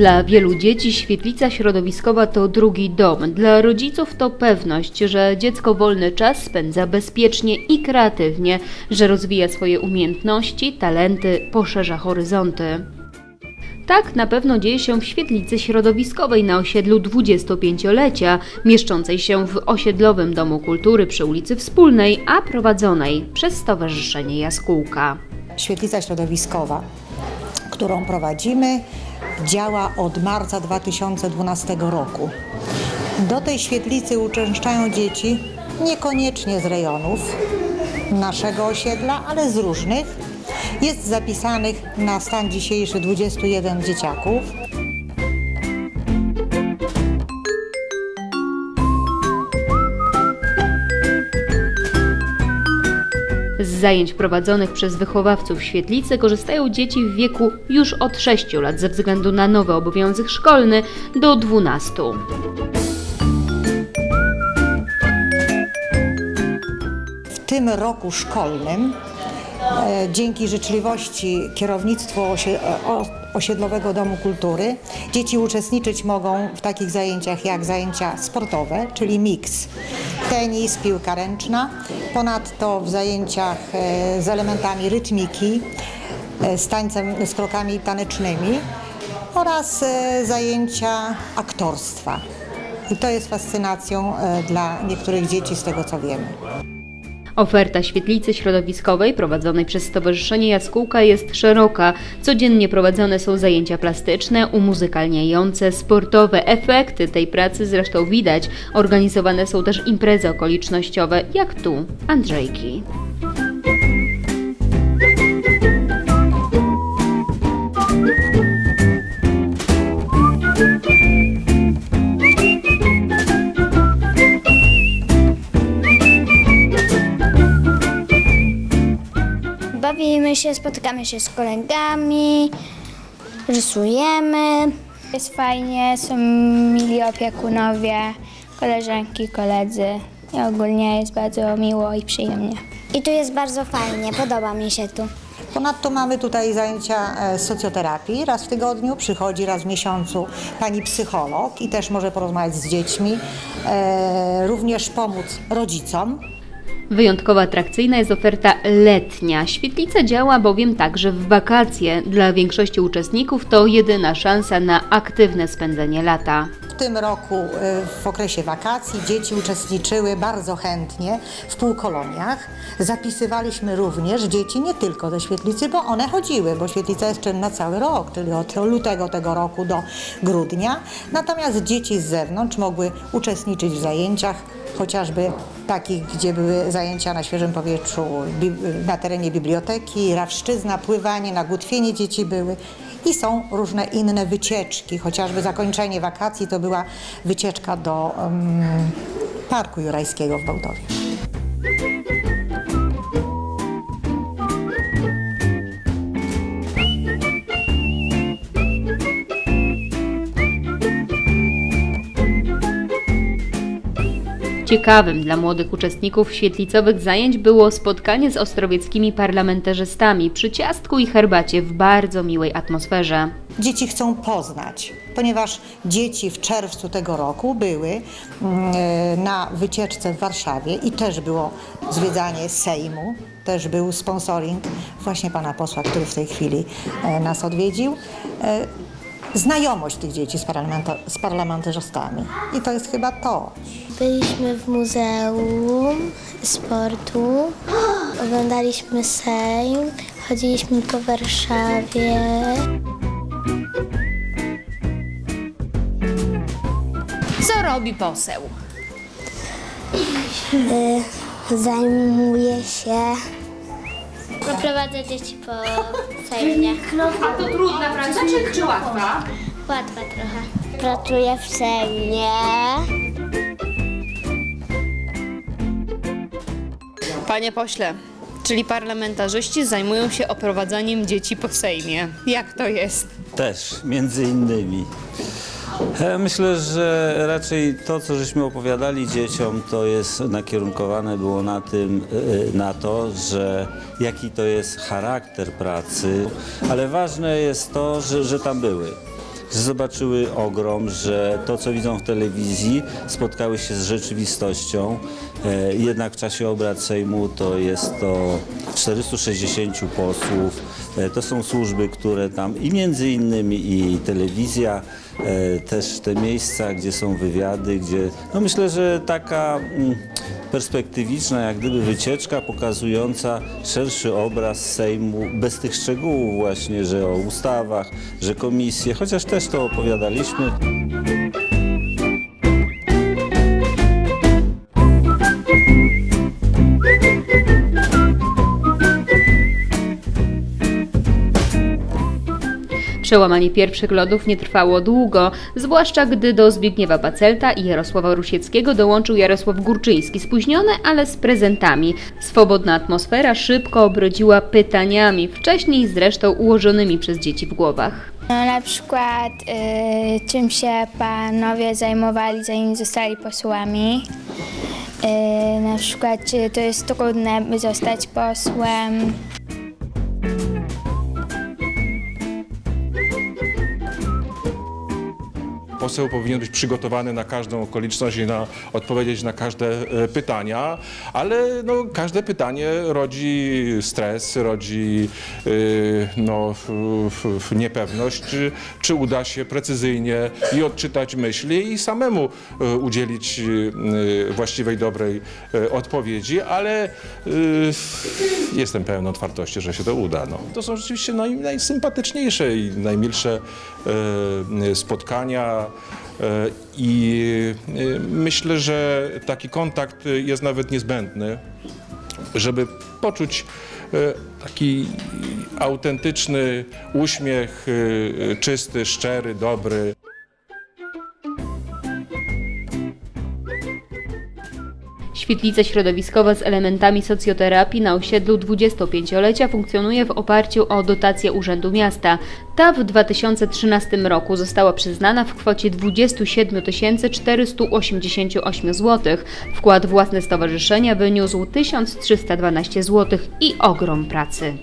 Dla wielu dzieci świetlica środowiskowa to drugi dom. Dla rodziców to pewność, że dziecko wolny czas spędza bezpiecznie i kreatywnie, że rozwija swoje umiejętności, talenty, poszerza horyzonty. Tak na pewno dzieje się w świetlicy środowiskowej na osiedlu 25-lecia, mieszczącej się w osiedlowym Domu Kultury przy ulicy Wspólnej, a prowadzonej przez Stowarzyszenie Jaskółka. Świetlica środowiskowa, którą prowadzimy, działa od marca 2012 roku. Do tej świetlicy uczęszczają dzieci niekoniecznie z rejonów naszego osiedla, ale z różnych. Jest zapisanych na stan dzisiejszy 21 dzieciaków. Z zajęć prowadzonych przez wychowawców świetlicy korzystają dzieci w wieku już od 6 lat ze względu na nowy obowiązek szkolny do 12. W tym roku szkolnym, e, dzięki życzliwości kierownictwa osie, o, Osiedlowego Domu Kultury, dzieci uczestniczyć mogą w takich zajęciach jak zajęcia sportowe, czyli miks, tenis, piłka ręczna, ponadto w zajęciach e, z elementami rytmiki, e, z tańcem, z krokami tanecznymi oraz e, zajęcia aktorstwa. I to jest fascynacją dla niektórych dzieci z tego co wiemy. Oferta świetlicy środowiskowej prowadzonej przez Stowarzyszenie Jaskółka jest szeroka. Codziennie prowadzone są zajęcia plastyczne, umuzykalniające, sportowe. Efekty tej pracy zresztą widać. Organizowane są też imprezy okolicznościowe, jak tu Andrzejki. Bawimy się, spotykamy się z kolegami, rysujemy. Jest fajnie, są mili opiekunowie, koleżanki, koledzy i ogólnie jest bardzo miło i przyjemnie. I tu jest bardzo fajnie, podoba mi się tu. Ponadto mamy tutaj zajęcia e, socjoterapii. Raz w tygodniu przychodzi, raz w miesiącu pani psycholog i też może porozmawiać z dziećmi, e, również pomóc rodzicom. Wyjątkowo atrakcyjna jest oferta letnia. Świetlica działa bowiem także w wakacje. Dla większości uczestników to jedyna szansa na aktywne spędzenie lata. Tym roku e, w okresie wakacji dzieci uczestniczyły bardzo chętnie w półkoloniach. Zapisywaliśmy również dzieci nie tylko ze świetlicy, bo one chodziły, bo świetlica jest czynna cały rok, czyli od lutego tego roku do grudnia. Natomiast dzieci z zewnątrz mogły uczestniczyć w zajęciach, chociażby takich, gdzie były zajęcia na świeżym powietrzu, na terenie biblioteki, rawszczyzna, pływanie, nagłótwienie dzieci były. I są różne inne wycieczki, chociażby zakończenie wakacji to była wycieczka do em, Parku Jurajskiego w Bełtowie. Ciekawym dla młodych uczestników świetlicowych zajęć było spotkanie z ostrowieckimi parlamentarzystami przy ciastku i herbacie w bardzo miłej atmosferze. Dzieci chcą poznać, ponieważ dzieci w czerwcu tego roku były mm, e, na wycieczce w Warszawie i też było zwiedzanie Sejmu, też był sponsoring właśnie pana posła, który w tej chwili e, nas odwiedził. Znajomość tych dzieci z, parlamenta- z parlamentarzystami. I to jest chyba to. Byliśmy w Muzeum Sportu, oglądaliśmy Sejm, chodziliśmy po Warszawie. Co robi poseł? Zajmuję się Poprowadzę dzieci po Sejmie. A to trudna praca czy, czy łatwa? Łatwa trochę. Pracuję w Sejmie. Panie pośle, czyli parlamentarzyści zajmują się oprowadzaniem dzieci po Sejmie. Jak to jest? Też, między innymi. Ja myślę, że raczej to, co żeśmy opowiadali dzieciom, to jest nakierunkowane było na tym, y, na to, że jaki to jest charakter pracy, ale ważne jest to, że, że tam były. że zobaczyły ogrom, że to, co widzą w telewizji, spotkały się z rzeczywistością. E, Jednak w czasie obrad Sejmu to jest to 460 posłów, e, to są służby, które tam i między innymi i telewizja, e, też te miejsca, gdzie są wywiady, gdzie no myślę, że taka mm, perspektywiczna, jak gdyby wycieczka pokazująca szerszy obraz Sejmu, bez tych szczegółów właśnie, że o ustawach, że komisje, chociaż też to opowiadaliśmy. Przełamanie pierwszych lodów nie trwało długo, zwłaszcza gdy do Zbigniewa Bacelta i Jarosława Rusieckiego dołączył Jarosław Górczyński, spóźniony, ale z prezentami. Swobodna atmosfera szybko obrodziła pytaniami, wcześniej zresztą ułożonymi przez dzieci w głowach. No, na przykład y, czym się panowie zajmowali, zanim zostali posłami. Y, na przykład, czy to jest trudne, by zostać posłem. Poseł powinien być przygotowany na każdą okoliczność i na odpowiedzieć na każde e, pytania, ale no, każde pytanie rodzi stres, rodzi e, no, niepewność, czy, czy uda się precyzyjnie i odczytać myśli i samemu e, udzielić właściwej, dobrej odpowiedzi, ale jestem pełen otwartości, że się to uda. No. To są rzeczywiście naj, najsympatyczniejsze i najmilsze spotkania. E, I e, myślę, że taki kontakt jest nawet niezbędny, żeby poczuć e, taki autentyczny uśmiech, czysty, szczery, dobry. Świetlica środowiskowa z elementami socjoterapii na osiedlu 25-lecia funkcjonuje w oparciu o dotację Urzędu Miasta. Ta w 2013 roku została przyznana w kwocie 27 488 zł. Wkład własny stowarzyszenia wyniósł 1312 zł i ogrom pracy.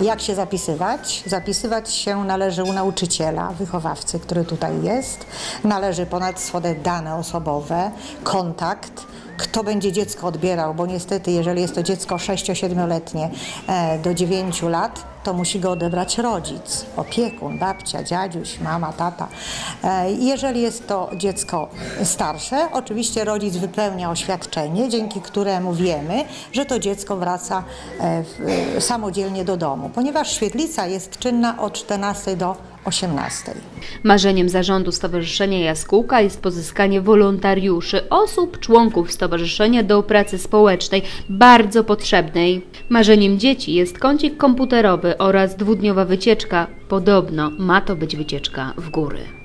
Jak się zapisywać? Zapisywać się należy u nauczyciela, wychowawcy, który tutaj jest. Należy ponad swoje dane osobowe, kontakt, kto będzie dziecko odbierał, bo niestety, jeżeli jest to dziecko 6-7-letnie e, do 9 lat, to musi go odebrać rodzic, opiekun, babcia, dziadziuś, mama, tata. E, Jeżeli jest to dziecko starsze, oczywiście rodzic wypełnia oświadczenie, dzięki któremu wiemy, że to dziecko wraca e, e, samodzielnie do domu, ponieważ świetlica jest czynna od 14 do 18. Marzeniem zarządu Stowarzyszenia Jaskółka jest pozyskanie wolontariuszy, osób, członków stowarzyszenia do pracy społecznej, bardzo potrzebnej. Marzeniem dzieci jest kącik komputerowy oraz dwudniowa wycieczka. Podobno ma to być wycieczka w góry.